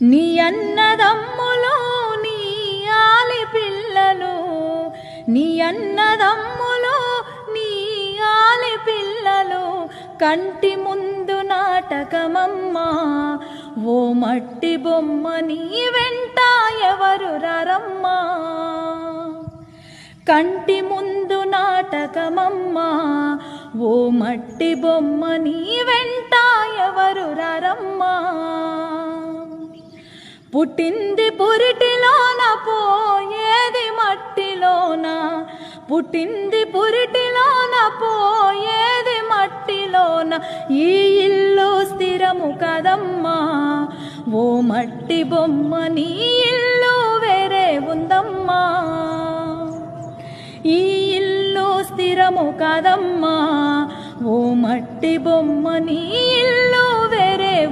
నీ అన్నదమ్ములు నీ ఆలి పిల్లలు నీ అన్నదమ్ములు నీ ఆలి పిల్లలు కంటి ముందు నాటకమమ్మా ఓ మట్టి బొమ్మ నీ వెంట ఎవరు రరమ్మా? కంటి ముందు నాటకమమ్మా ఓ మట్టి బొమ్మ నీ పుట్టింది పురిటిలోన పోయేది మట్టిలోన. పుట్టింది పురిటిలోన పోయేది మట్టిలోన. ఈ ఇల్లు స్థిరము కదమ్మా. ఓ మట్టి బొమ్మ నీ ఇల్లు వేరే ఉందమ్మా. ఈ ఇల్లు స్థిరము కదమ్మా. ఓ మట్టి బొమ్మ నీ ఇల్లు వేరే